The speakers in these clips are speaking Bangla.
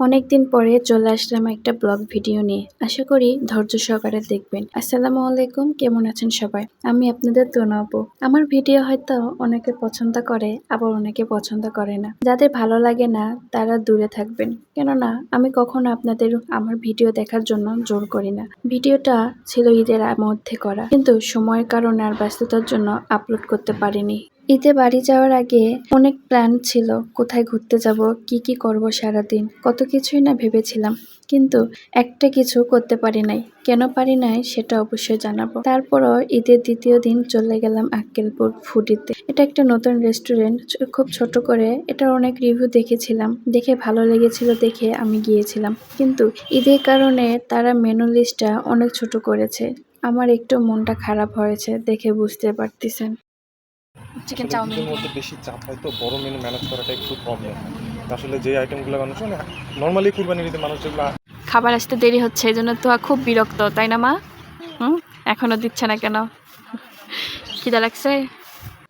অনেকদিন পরে চলে আসলাম একটা ব্লগ ভিডিও নিয়ে। আশা করি ধৈর্য সহকারে দেখবেন। আসসালামু আলাইকুম, কেমন আছেন সবাই? আমি আপনাদের তোনাবো আমার ভিডিও হয়তো অনেকে পছন্দ করে, আবার অনেকে পছন্দ করে না। যাদের ভালো লাগে না, তারা দূরে থাকবেন। কেননা, আমি কখনো আপনাদের আমার ভিডিও দেখার জন্য জোর করি না। ভিডিওটা ছিল ঈদের মধ্যে করা। কিন্তু সময়ের কারণে আর ব্যস্ততার জন্য আপলোড করতে পারিনি। ঈদে বাড়ি যাওয়ার আগে অনেক প্ল্যান ছিল, কোথায় ঘুরতে যাব, কি কি করব সারাদিন, কত কিছুই না ভেবেছিলাম। কিন্তু একটা কিছু করতে পারি নাই। কেন পারি নাই সেটা অবশ্যই জানাব। তারপরও ঈদের দ্বিতীয় দিন চলে গেলাম আক্কেলপুর ফুডিতে। এটা একটা নতুন রেস্টুরেন্ট খুব ছোট করে। এটার অনেক রিভিউ দেখেছিলাম। দেখে ভালো লেগেছিল দেখে আমি গিয়েছিলাম। কিন্তু ঈদের কারণে তারা মেনু লিস্টটা অনেক ছোট করেছে। আমার একটু মনটা খারাপ হয়েছে দেখে বুঝতে পারতেছেন। Chicken chow mein. মধ্যে বেশি চাপ হয় তো বড় মেনু ম্যানেজ করাটা একটু প্রবলেম আসলে যে আইটেমগুলো মানুষ মানে নর্মালি মানুষ যেগুলো খাবার আসতে দেরি হচ্ছে এই জন্য তো খুব বিরক্ত তাই না মা? হুম? এখনও দিচ্ছে না কেন? খিদা লাগছে?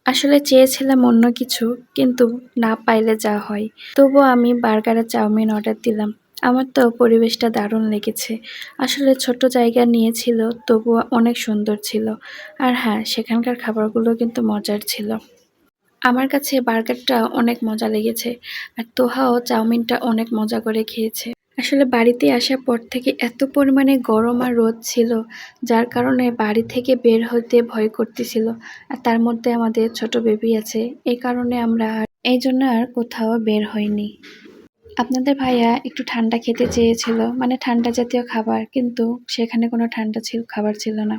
আসলে চেয়েছিলাম অন্য কিছু কিন্তু না পাইলে যা হয়। তবুও আমি বার্গার আর চাউমিন অর্ডার দিলাম। আমার তো পরিবেশটা দারুণ লেগেছে। আসলে ছোট জায়গা নিয়েছিল তবুও অনেক সুন্দর ছিল। আর হ্যাঁ সেখানকার খাবারগুলো কিন্তু মজার ছিল। আমার কাছে বার্গারটা অনেক মজা লেগেছে, আর তোহাও চাউমিনটা অনেক মজা করে খেয়েছে। আসলে বাড়িতে আসার পর থেকে এত পরিমাণে গরম আর রোদ ছিল, যার কারণে বাড়ি থেকে বের হতে ভয় করতেছিল। আর তার মধ্যে আমাদের ছোট বেবি আছে এই কারণে আমরা এই জন্য আর কোথাও বের হইনি। আপনাদের ভাইয়া একটু ঠান্ডা খেতে চেয়েছিল মানে ঠান্ডা জাতীয় খাবার, কিন্তু সেখানে কোনো ঠান্ডা ছিল, খাবার ছিল না।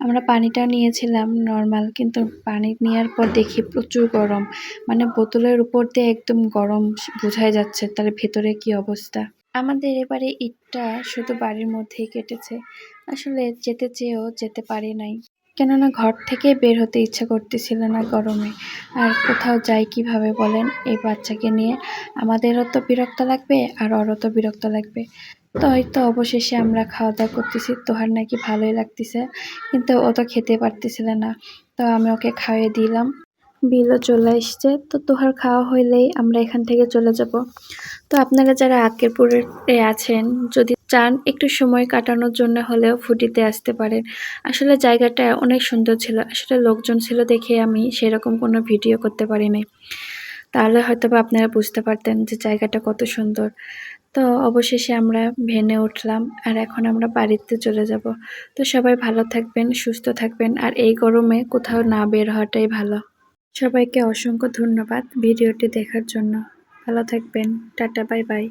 আমরা পানিটা নিয়েছিলাম, নর্মাল, কিন্তু পানি নেওয়ার পর দেখি প্রচুর গরম। মানে বোতলের উপর দিয়ে একদম গরম বোঝাই যাচ্ছে তাহলে ভেতরে কি অবস্থা। আমাদের এবারে ঈদটা শুধু বাড়ির মধ্যেই কেটেছে। আসলে যেতে চেয়েও যেতে পারি নাই। কেননা ঘর থেকে বের হতে ইচ্ছা করতেছিল না গরমে। আর কোথাও যাই কীভাবে বলেন, এই বাচ্চাকে নিয়ে আমাদেরও তো বিরক্ত লাগবে আর ওরও তো বিরক্ত লাগবে। তো হয়তো অবশেষে আমরা খাওয়া দাওয়া করতেছি, তোহার নাকি ভালোই লাগতেছে, কিন্তু ও তো খেতে পারতেছিল না। তো আমি ওকে খাইয়ে দিলাম। বিলও চলে এসছে তো তোহার খাওয়া হইলেই আমরা এখান থেকে চলে যাব। তো আপনারা যারা আক্কেরপুরে আছেন, যদি চান, একটু সময় কাটানোর জন্য হলেও ফুটিতে আসতে পারেন। আসলে জায়গাটা অনেক সুন্দর ছিল। আসলে লোকজন ছিল দেখে আমি সেরকম কোনো ভিডিও করতে পারি নাই তাহলে হয়তো বা আপনারা বুঝতে পারতেন যে জায়গাটা কত সুন্দর। তো অবশেষে আমরা ভেনে উঠলাম আর এখন আমরা বাড়িতে চলে যাব। তো সবাই ভালো থাকবেন, সুস্থ থাকবেন আর এই গরমে কোথাও না বের হওয়াটাই ভালো। সবাইকে অসংখ্য ধন্যবাদ ভিডিওটি দেখার জন্য। ভালো থাকবেন। Tata, bye bye.